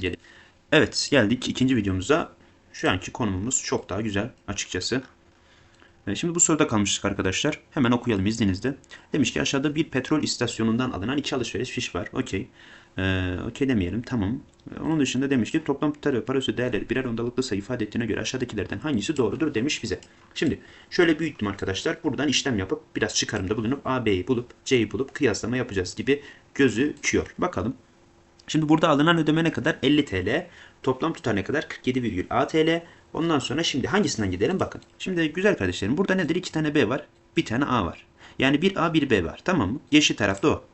Gelin. Evet geldik ikinci videomuza. Şu anki konumumuz çok daha güzel açıkçası. E, Şimdi bu soruda kalmıştık arkadaşlar. Hemen okuyalım izninizle. Demiş ki aşağıda bir petrol istasyonundan alınan iki alışveriş fiş var. Okey. Ee, Okey demeyelim. Tamam. E, Onun dışında demiş ki toplam tutar ve para üstü değerleri birer ondalıklı sayı ifade ettiğine göre aşağıdakilerden hangisi doğrudur demiş bize. Şimdi şöyle büyüttüm arkadaşlar. Buradan işlem yapıp biraz çıkarımda bulunup A, bulup C'yi bulup kıyaslama yapacağız gibi gözüküyor. Bakalım. Şimdi burada alınan ödeme ne kadar? 50 TL. Toplam tutar ne kadar? 47,A TL. Ondan sonra şimdi hangisinden gidelim bakın. Şimdi güzel kardeşlerim burada nedir? 2 tane B var. Bir tane A var. Yani bir A bir B var. Tamam mı? Yeşil tarafta o.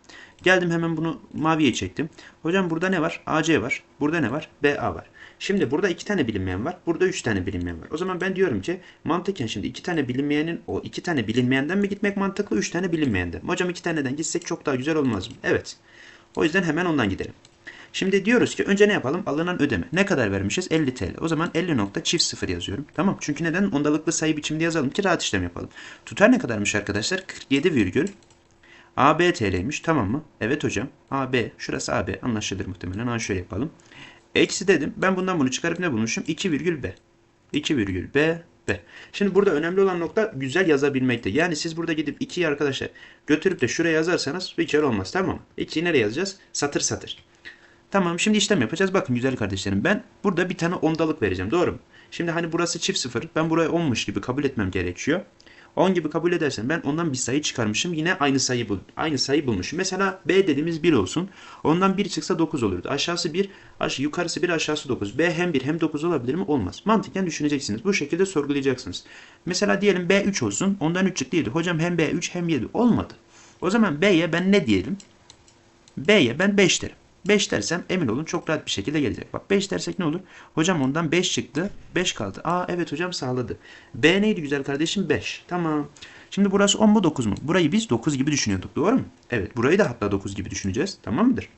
Geldim hemen bunu maviye çektim. Hocam burada ne var? AC var. Burada ne var? BA var. Şimdi burada iki tane bilinmeyen var. Burada üç tane bilinmeyen var. O zaman ben diyorum ki mantıken şimdi iki tane bilinmeyenin o iki tane bilinmeyenden mi gitmek mantıklı? Üç tane bilinmeyenden. Hocam iki taneden gitsek çok daha güzel olmaz mı? Evet. O yüzden hemen ondan gidelim. Şimdi diyoruz ki önce ne yapalım? Alınan ödeme. Ne kadar vermişiz? 50 TL. O zaman 50 nokta çift sıfır yazıyorum. Tamam. Çünkü neden? Ondalıklı sayı biçimde yazalım ki rahat işlem yapalım. Tutar ne kadarmış arkadaşlar? 47 virgül. AB TL'ymiş. Tamam mı? Evet hocam. AB. Şurası AB. Anlaşılır muhtemelen. Ha şöyle yapalım. Eksi dedim. Ben bundan bunu çıkarıp ne bulmuşum? 2 virgül B. 2 virgül B. B. Şimdi burada önemli olan nokta güzel yazabilmekte. Yani siz burada gidip 2'yi arkadaşlar götürüp de şuraya yazarsanız bir kere olmaz. Tamam mı? 2'yi nereye yazacağız? Satır satır. Tamam şimdi işlem yapacağız. Bakın güzel kardeşlerim ben burada bir tane ondalık vereceğim. Doğru mu? Şimdi hani burası çift sıfır. Ben buraya 10'muş gibi kabul etmem gerekiyor. 10 gibi kabul edersen ben ondan bir sayı çıkarmışım. Yine aynı sayı bul aynı sayı bulmuşum. Mesela B dediğimiz 1 olsun. Ondan 1 çıksa 9 olurdu. Aşağısı 1, aş yukarısı 1, aşağısı 9. B hem 1 hem 9 olabilir mi? Olmaz. Mantıken düşüneceksiniz. Bu şekilde sorgulayacaksınız. Mesela diyelim B 3 olsun. Ondan 3 çıktı 7. Hocam hem B 3 hem 7. Olmadı. O zaman B'ye ben ne diyelim? B'ye ben 5 derim. 5 dersem emin olun çok rahat bir şekilde gelecek. Bak 5 dersek ne olur? Hocam ondan 5 çıktı. 5 kaldı. Aa evet hocam sağladı. B neydi güzel kardeşim? 5. Tamam. Şimdi burası 10 mu 9 mu? Burayı biz 9 gibi düşünüyorduk. Doğru mu? Evet. Burayı da hatta 9 gibi düşüneceğiz. Tamam mıdır?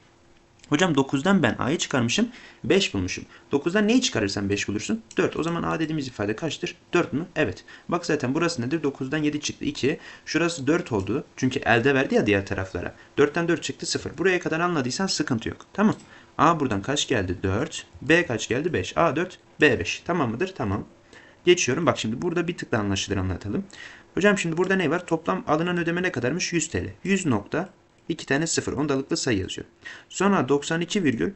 Hocam 9'dan ben A'yı çıkarmışım. 5 bulmuşum. 9'dan neyi çıkarırsan 5 bulursun? 4. O zaman A dediğimiz ifade kaçtır? 4 mü? Evet. Bak zaten burası nedir? 9'dan 7 çıktı 2. Şurası 4 oldu. Çünkü elde verdi ya diğer taraflara. 4'ten 4 çıktı 0. Buraya kadar anladıysan sıkıntı yok. Tamam. A buradan kaç geldi? 4. B kaç geldi? 5. A 4. B 5. Tamam mıdır? Tamam. Geçiyorum. Bak şimdi burada bir tık daha anlaşılır anlatalım. Hocam şimdi burada ne var? Toplam alınan ödeme ne kadarmış? 100 TL. 100 nokta 2 tane 0 ondalıklı sayı yazıyor. Sonra 92 virgül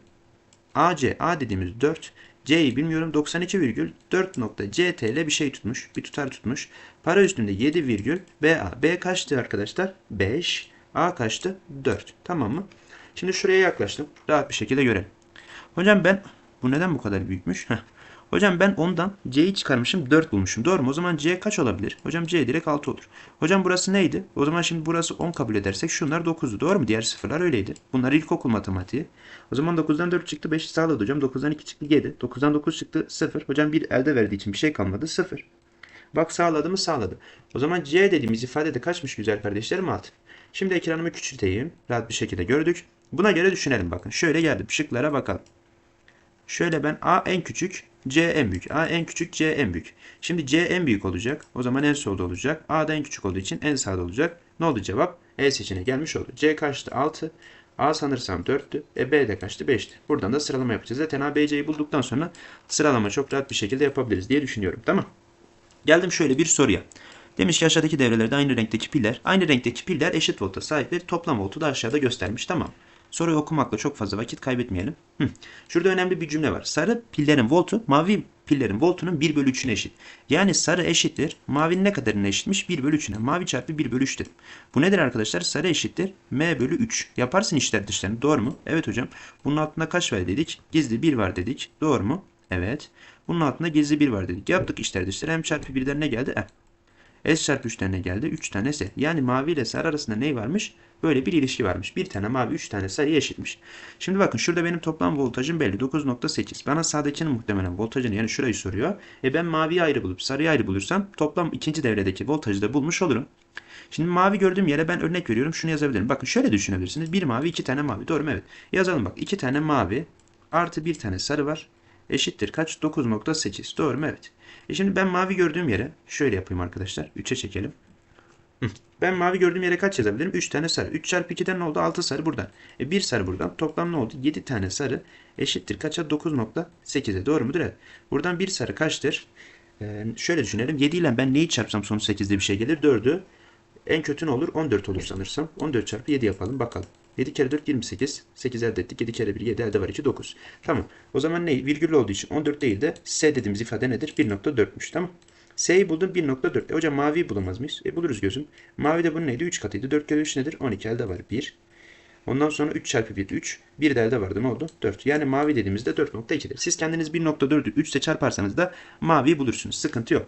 AC A dediğimiz 4 C'yi bilmiyorum 92 virgül 4 nokta CTL bir şey tutmuş. Bir tutar tutmuş. Para üstünde 7 virgül BA. B kaçtı arkadaşlar? 5. A kaçtı? 4. Tamam mı? Şimdi şuraya yaklaştım. Rahat bir şekilde görelim. Hocam ben bu neden bu kadar büyükmüş? Heh. Hocam ben ondan C'yi çıkarmışım 4 bulmuşum. Doğru mu? O zaman C kaç olabilir? Hocam C direkt 6 olur. Hocam burası neydi? O zaman şimdi burası 10 kabul edersek şunlar 9'du. Doğru mu? Diğer sıfırlar öyleydi. Bunlar ilkokul matematiği. O zaman 9'dan 4 çıktı 5 sağladı hocam. 9'dan 2 çıktı 7. 9'dan 9 çıktı 0. Hocam bir elde verdiği için bir şey kalmadı 0. Bak sağladı mı sağladı. O zaman C dediğimiz ifade de kaçmış güzel kardeşlerim 6. Şimdi ekranımı küçülteyim. Rahat bir şekilde gördük. Buna göre düşünelim bakın. Şöyle geldim. Şıklara bakalım. Şöyle ben A en küçük, C en büyük. A en küçük, C en büyük. Şimdi C en büyük olacak. O zaman en solda olacak. A da en küçük olduğu için en sağda olacak. Ne oldu cevap? E seçeneği gelmiş oldu. C kaçtı? 6. A sanırsam 4'tü. E B de kaçtı? 5'ti. Buradan da sıralama yapacağız. Zaten A, B, C'yi bulduktan sonra sıralama çok rahat bir şekilde yapabiliriz diye düşünüyorum. Tamam. Geldim şöyle bir soruya. Demiş ki aşağıdaki devrelerde aynı renkteki piller, aynı renkteki piller eşit volta sahiptir. Toplam voltu da aşağıda göstermiş. Tamam. Soruyu okumakla çok fazla vakit kaybetmeyelim. Hı. Şurada önemli bir cümle var. Sarı pillerin voltu mavi pillerin voltunun 1 bölü 3'üne eşit. Yani sarı eşittir. Mavinin ne kadarına eşitmiş? 1 bölü 3'üne. Mavi çarpı 1 bölü 3 dedim. Bu nedir arkadaşlar? Sarı eşittir. M bölü 3. Yaparsın işler dışlarını. Doğru mu? Evet hocam. Bunun altında kaç var dedik? Gizli 1 var dedik. Doğru mu? Evet. Bunun altında gizli 1 var dedik. Yaptık işler dışları. M çarpı 1'den ne geldi? M. S çarpı 3'ten ne geldi? 3 tane S. Yani mavi ile sarı arasında ne varmış? Böyle bir ilişki varmış. Bir tane mavi 3 tane sarı eşitmiş. Şimdi bakın şurada benim toplam voltajım belli. 9.8. Bana sağdakinin muhtemelen voltajını yani şurayı soruyor. E ben maviyi ayrı bulup sarıyı ayrı bulursam toplam ikinci devredeki voltajı da bulmuş olurum. Şimdi mavi gördüğüm yere ben örnek veriyorum. Şunu yazabilirim. Bakın şöyle düşünebilirsiniz. Bir mavi iki tane mavi. Doğru mu? Evet. Yazalım bak. iki tane mavi artı bir tane sarı var. Eşittir kaç? 9.8. Doğru mu? Evet. E şimdi ben mavi gördüğüm yere şöyle yapayım arkadaşlar. 3'e çekelim. Ben mavi gördüğüm yere kaç yazabilirim? 3 tane sarı. 3 çarpı 2'den ne oldu? 6 sarı buradan. E 1 sarı buradan. Toplam ne oldu? 7 tane sarı eşittir. Kaça? 9.8'e. Doğru mudur? Evet. Buradan 1 sarı kaçtır? Ee, şöyle düşünelim. 7 ile ben neyi çarpsam sonuç 8'de bir şey gelir? 4'ü. En kötü ne olur? 14 olur sanırsam. 14 çarpı 7 yapalım. Bakalım. 7 kere 4 28. 8 elde ettik. 7 kere 1 7 elde var 2 9. Tamam. O zaman ne? Virgüllü olduğu için 14 değil de S dediğimiz ifade nedir? 1.4'müş. Tamam. S'yi buldum 1.4. E hocam maviyi bulamaz mıyız? E buluruz gözüm. Mavi de bunun neydi? 3 katıydı. 4 kere 3 nedir? 12 elde var 1. Ondan sonra 3 çarpı 1 3. 1 de elde vardı ne oldu? 4. Yani mavi dediğimizde 4.2'dir. Siz kendiniz 1.4'ü 3 ile çarparsanız da maviyi bulursunuz. Sıkıntı yok.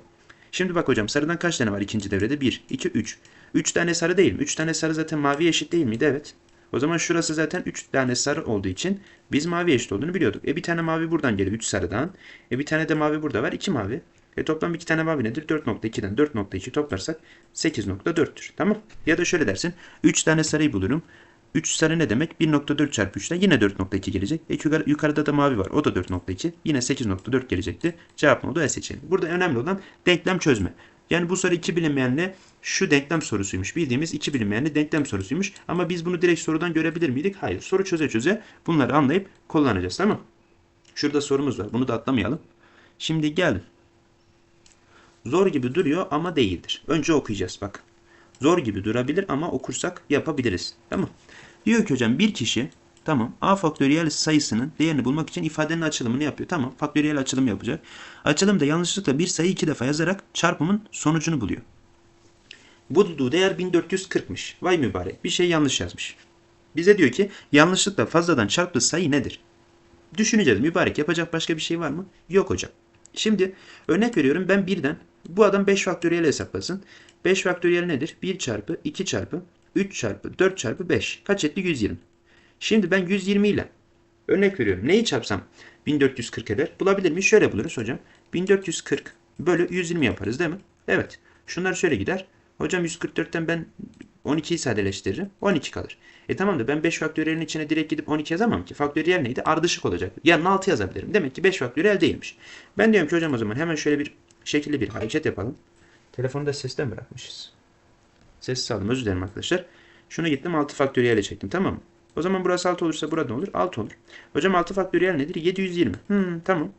Şimdi bak hocam sarıdan kaç tane var ikinci devrede? 1, 2, 3. 3 tane sarı değil mi? 3 tane sarı zaten maviye eşit değil miydi? Evet. O zaman şurası zaten 3 tane sarı olduğu için biz mavi eşit olduğunu biliyorduk. E bir tane mavi buradan geliyor 3 sarıdan. E bir tane de mavi burada var 2 mavi. E toplam 2 tane mavi nedir? 4.2'den 4.2 toplarsak 8.4'tür. Tamam. Ya da şöyle dersin. 3 tane sarıyı bulurum. 3 sarı ne demek? 1.4 çarpı 3'ten yine 4.2 gelecek. E yukarı- yukarıda da mavi var. O da 4.2. Yine 8.4 gelecekti. Cevap ne oldu? E seçeneği. Burada önemli olan denklem çözme. Yani bu soru iki bilinmeyenle şu denklem sorusuymuş. Bildiğimiz iki bilinmeyenli denklem sorusuymuş. Ama biz bunu direkt sorudan görebilir miydik? Hayır. Soru çöze çöze bunları anlayıp kullanacağız. Tamam Şurada sorumuz var. Bunu da atlamayalım. Şimdi geldim. Zor gibi duruyor ama değildir. Önce okuyacağız bak. Zor gibi durabilir ama okursak yapabiliriz. Tamam. Diyor ki hocam bir kişi tamam a faktöriyel sayısının değerini bulmak için ifadenin açılımını yapıyor. Tamam faktöriyel açılım yapacak. Açılımda yanlışlıkla bir sayı iki defa yazarak çarpımın sonucunu buluyor. Bulduğu değer 1440'mış. Vay mübarek bir şey yanlış yazmış. Bize diyor ki yanlışlıkla fazladan çarptığı sayı nedir? Düşüneceğiz mübarek yapacak başka bir şey var mı? Yok hocam. Şimdi örnek veriyorum ben birden bu adam 5 faktöriyel hesaplasın. 5 faktöriyel nedir? 1 çarpı 2 çarpı 3 çarpı 4 çarpı 5. Kaç etti? 120. Şimdi ben 120 ile örnek veriyorum. Neyi çarpsam 1440 eder? Bulabilir miyiz? Şöyle buluruz hocam. 1440 bölü 120 yaparız değil mi? Evet. Şunlar şöyle gider. Hocam 144'ten ben 12'yi sadeleştiririm. 12 kalır. E tamam da ben 5 faktöriyelin içine direkt gidip 12 yazamam ki. Faktöriyel neydi? Ardışık olacak. Yanına 6 yazabilirim. Demek ki 5 faktöriyel değilmiş. Ben diyorum ki hocam o zaman hemen şöyle bir şekilli bir hareket yapalım. Telefonu da sesten bırakmışız. Ses aldım. Özür dilerim arkadaşlar. Şunu gittim 6 faktöriyele çektim. Tamam mı? O zaman burası 6 olursa burada olur? 6 olur. Hocam 6 faktöriyel nedir? 720. Hmm, tamam.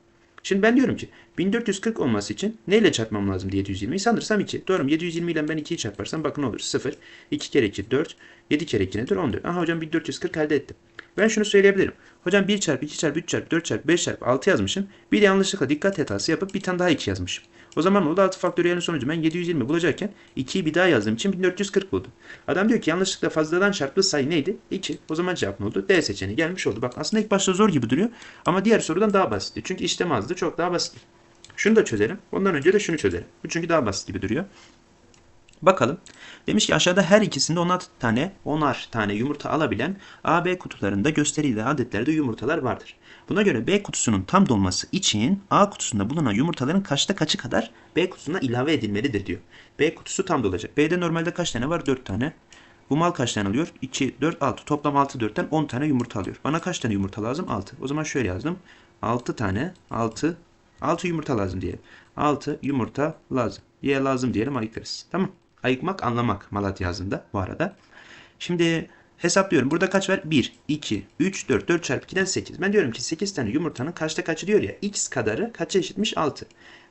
Şimdi ben diyorum ki 1440 olması için neyle çarpmam lazım diye 720'yi sanırsam 2. Doğru mu? 720 ile ben 2'yi çarparsam bakın olur? 0. 2 kere 2 4. 7 kere 2 nedir? 14. Aha hocam 1440 elde ettim. Ben şunu söyleyebilirim. Hocam 1 çarpı 2 çarpı 3 çarpı 4 çarpı 5 çarpı 6 yazmışım. Bir de yanlışlıkla dikkat hatası yapıp bir tane daha 2 yazmışım. O zaman ne oldu? 6 faktöriyelin sonucu ben 720 bulacakken 2'yi bir daha yazdığım için 1440 buldum. Adam diyor ki yanlışlıkla fazladan çarptığı sayı neydi? 2. O zaman cevap ne oldu? D seçeneği gelmiş oldu. Bak aslında ilk başta zor gibi duruyor ama diğer sorudan daha basitti. Çünkü işlem azdı. Çok daha basit. Şunu da çözelim. Ondan önce de şunu çözelim. Bu çünkü daha basit gibi duruyor. Bakalım. Demiş ki aşağıda her ikisinde 10 tane, 10'ar tane yumurta alabilen A, B kutularında gösterilen adetlerde yumurtalar vardır. Buna göre B kutusunun tam dolması için A kutusunda bulunan yumurtaların kaçta kaçı kadar B kutusuna ilave edilmelidir diyor. B kutusu tam dolacak. B'de normalde kaç tane var? 4 tane. Bu mal kaç tane alıyor? 2, 4, 6. Toplam 6, 4'ten 10 tane yumurta alıyor. Bana kaç tane yumurta lazım? 6. O zaman şöyle yazdım. 6 tane, 6, 6 yumurta lazım diyelim. 6 yumurta lazım. Y lazım diyelim ayıklarız. Tamam. Ayıkmak anlamak Malatya yazında bu arada. Şimdi hesaplıyorum. Burada kaç var? 1, 2, 3, 4. 4 çarpı 2'den 8. Ben diyorum ki 8 tane yumurtanın kaçta kaçı diyor ya. X kadarı kaça eşitmiş? 6.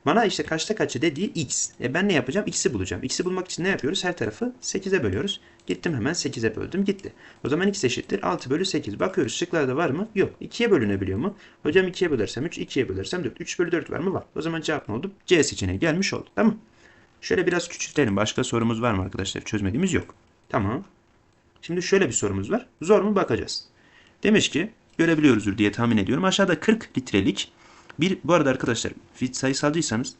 Bana işte kaçta kaçı dediği x. E ben ne yapacağım? X'i bulacağım. X'i bulmak için ne yapıyoruz? Her tarafı 8'e bölüyoruz. Gittim hemen 8'e böldüm. Gitti. O zaman x eşittir 6 bölü 8. Bakıyoruz şıklarda var mı? Yok. 2'ye bölünebiliyor mu? Hocam 2'ye bölersem 3, 2'ye bölersem 4. 3 bölü 4 var mı? Var. O zaman cevap ne oldu? C seçeneği gelmiş oldu. Tamam. Şöyle biraz küçültelim. Başka sorumuz var mı arkadaşlar? Çözmediğimiz yok. Tamam. Şimdi şöyle bir sorumuz var. Zor mu bakacağız. Demiş ki görebiliyoruzdur diye tahmin ediyorum. Aşağıda 40 litrelik bir bu arada arkadaşlar sayısalcıysanız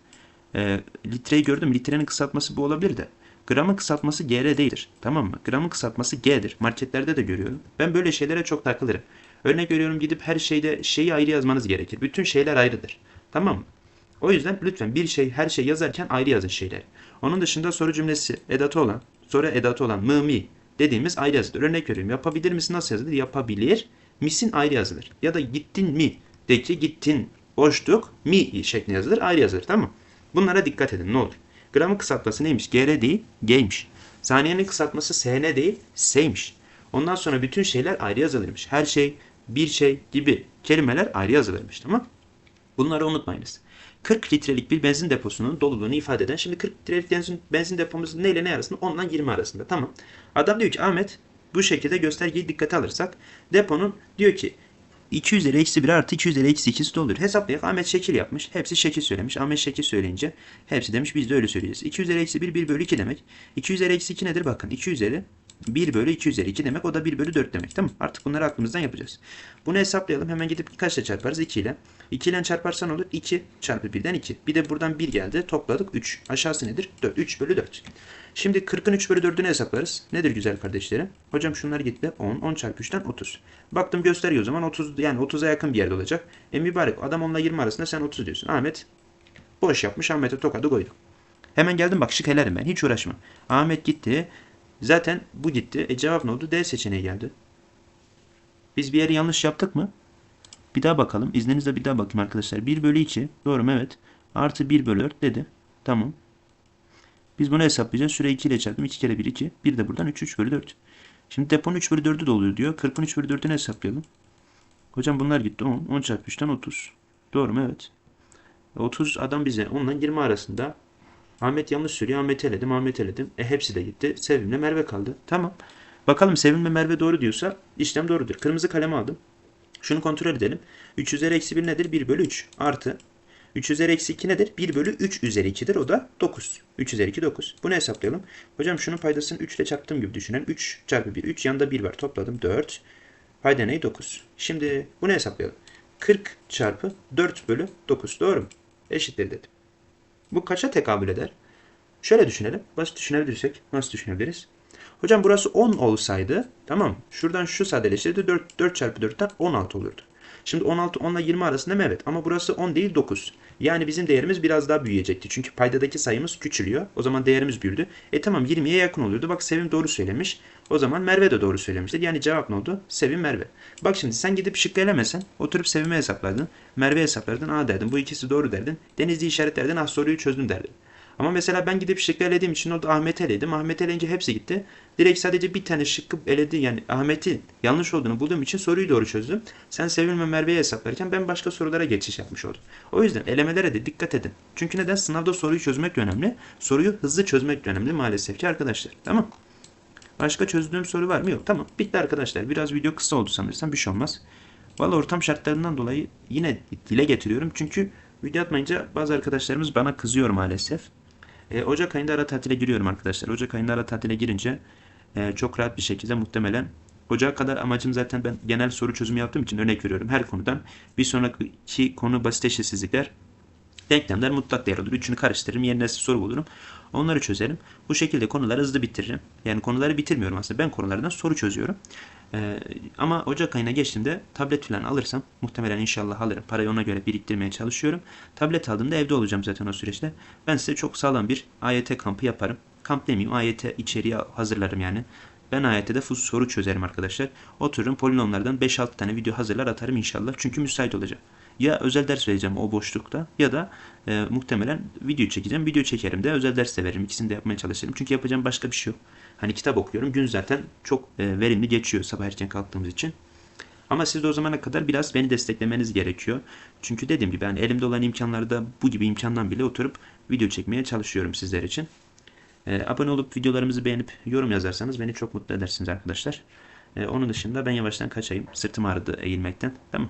e, litreyi gördüm. Litrenin kısaltması bu olabilir de. Gramın kısaltması GR değildir. Tamam mı? Gramın kısaltması G'dir. Marketlerde de görüyorum. Ben böyle şeylere çok takılırım. Örnek veriyorum gidip her şeyde şeyi ayrı yazmanız gerekir. Bütün şeyler ayrıdır. Tamam mı? O yüzden lütfen bir şey her şey yazarken ayrı yazın şeyleri. Onun dışında soru cümlesi edatı olan, soru edatı olan mı mi dediğimiz ayrı yazılır. Örnek veriyorum. Yapabilir misin nasıl yazılır? Yapabilir misin ayrı yazılır. Ya da gittin mi de ki gittin boşluk mi şeklinde yazılır ayrı yazılır tamam? Bunlara dikkat edin ne olur. Gramın kısaltması neymiş? GR değil G'ymiş. Saniyenin kısaltması SN değil S'ymiş. Ondan sonra bütün şeyler ayrı yazılırmış. Her şey, bir şey gibi kelimeler ayrı yazılırmış tamam Bunları unutmayınız. 40 litrelik bir benzin deposunun doluluğunu ifade eden. Şimdi 40 litrelik benzin, benzin depomuz ne ile ne arasında? 10 ile 20 arasında. Tamam. Adam diyor ki Ahmet bu şekilde göstergeyi dikkate alırsak deponun diyor ki 2 üzeri eksi 1 artı 2 üzeri eksi 2'si doluyor. Hesaplayak Ahmet şekil yapmış. Hepsi şekil söylemiş. Ahmet şekil söyleyince hepsi demiş biz de öyle söyleyeceğiz. 2 üzeri eksi 1 1 bölü 2 demek. 2 üzeri eksi 2 nedir? Bakın 2 üzeri 1 bölü 2 üzeri 2 demek. O da 1 bölü 4 demek. Tamam Artık bunları aklımızdan yapacağız. Bunu hesaplayalım. Hemen gidip kaçla çarparız? 2 ile. 2 ile çarparsan olur. 2 çarpı 1'den 2. Bir de buradan 1 geldi. Topladık 3. Aşağısı nedir? 4. 3 bölü 4. Şimdi 40'ın 3 bölü 4'ünü hesaplarız. Nedir güzel kardeşlerim? Hocam şunlar gitti. 10. 10 çarpı 3'ten 30. Baktım gösteriyor o zaman 30 yani 30'a yakın bir yerde olacak. E mübarek adam onunla 20 arasında sen 30 diyorsun. Ahmet boş yapmış. Ahmet'e tokadı koydu. Hemen geldim bak şık helerim ben. Hiç uğraşma. Ahmet gitti. Zaten bu gitti. E cevap ne oldu? D seçeneği geldi. Biz bir yeri yanlış yaptık mı? Bir daha bakalım. İzninizle bir daha bakayım arkadaşlar. 1 bölü 2. Doğru mu? Evet. Artı 1 bölü 4 dedi. Tamam. Biz bunu hesaplayacağız. Şurayı 2 ile çarptım. 2 kere 1 2. 1 de buradan 3 3 bölü 4. Şimdi deponun 3 bölü 4'ü doluyor diyor. 40'ın 3 bölü 4'ünü hesaplayalım. Hocam bunlar gitti 10. 10 çarpı 3'ten 30. Doğru mu? Evet. 30 adam bize 10 ile 20 arasında. Ahmet yanlış söylüyor. Ahmet'i eledim. Ahmet'i eledim. E hepsi de gitti. Sevim'le Merve kaldı. Tamam. Bakalım Sevim'le Merve doğru diyorsa işlem doğrudur. Kırmızı kalemi aldım. Şunu kontrol edelim. 3 üzeri eksi 1 nedir? 1 bölü 3 artı 3 üzeri eksi 2 nedir? 1 bölü 3 üzeri 2'dir. O da 9. 3 üzeri 2 9. Bunu hesaplayalım. Hocam şunun paydasını 3 ile çarptığım gibi düşünelim. 3 çarpı 1. 3 yanında 1 var. Topladım. 4. Payda neyi? 9. Şimdi bunu hesaplayalım. 40 çarpı 4 bölü 9. Doğru mu? Eşittir dedim. Bu kaça tekabül eder? Şöyle düşünelim. Basit düşünebilirsek nasıl düşünebiliriz? Hocam burası 10 olsaydı tamam Şuradan şu sadeleştirdi 4, 4 çarpı 4'ten 16 olurdu. Şimdi 16 10 ile 20 arasında mı? Evet ama burası 10 değil 9. Yani bizim değerimiz biraz daha büyüyecekti. Çünkü paydadaki sayımız küçülüyor. O zaman değerimiz büyüdü. E tamam 20'ye yakın oluyordu. Bak Sevim doğru söylemiş. O zaman Merve de doğru söylemiştir. Yani cevap ne oldu? Sevim Merve. Bak şimdi sen gidip şıkkı elemesen oturup Sevim'i hesaplardın. Merve hesaplardın. Aa derdin. Bu ikisi doğru derdin. Denizli işaretlerdin. Ah soruyu çözdüm derdin. Ama mesela ben gidip şıkkı elediğim için orada Ahmet'i eledim. Ahmet eleyince hepsi gitti. Direkt sadece bir tane şıkkı eledi. Yani Ahmet'in yanlış olduğunu bulduğum için soruyu doğru çözdüm. Sen Sevim ve Merve'yi hesaplarken ben başka sorulara geçiş yapmış oldum. O yüzden elemelere de dikkat edin. Çünkü neden? Sınavda soruyu çözmek önemli. Soruyu hızlı çözmek önemli maalesef ki arkadaşlar. Tamam Başka çözdüğüm soru var mı? Yok. Tamam. Bitti arkadaşlar. Biraz video kısa oldu sanırsam. Bir şey olmaz. Valla ortam şartlarından dolayı yine dile getiriyorum. Çünkü video atmayınca bazı arkadaşlarımız bana kızıyor maalesef. E, Ocak ayında ara tatile giriyorum arkadaşlar. Ocak ayında ara tatile girince e, çok rahat bir şekilde muhtemelen Ocağa kadar amacım zaten ben genel soru çözümü yaptığım için örnek veriyorum her konudan. Bir sonraki konu basit eşitsizlikler, denklemler mutlak değer olur. Üçünü karıştırırım, yerine soru bulurum. Onları çözerim. Bu şekilde konuları hızlı bitiririm. Yani konuları bitirmiyorum aslında. Ben konulardan soru çözüyorum. Ee, ama Ocak ayına geçtiğimde tablet falan alırsam muhtemelen inşallah alırım. Parayı ona göre biriktirmeye çalışıyorum. Tablet aldığımda evde olacağım zaten o süreçte. Ben size çok sağlam bir AYT kampı yaparım. Kamp demeyeyim AYT içeriği hazırlarım yani. Ben AYT'de soru çözerim arkadaşlar. Otururum polinomlardan 5-6 tane video hazırlar atarım inşallah. Çünkü müsait olacak. Ya özel ders vereceğim o boşlukta ya da e, muhtemelen video çekeceğim. Video çekerim de özel ders de veririm. İkisini de yapmaya çalışırım. Çünkü yapacağım başka bir şey yok. Hani kitap okuyorum. Gün zaten çok e, verimli geçiyor sabah erken kalktığımız için. Ama siz de o zamana kadar biraz beni desteklemeniz gerekiyor. Çünkü dediğim gibi yani elimde olan imkanlarda bu gibi imkandan bile oturup video çekmeye çalışıyorum sizler için. E, abone olup videolarımızı beğenip yorum yazarsanız beni çok mutlu edersiniz arkadaşlar. E, onun dışında ben yavaştan kaçayım. Sırtım ağrıdı eğilmekten. Tamam.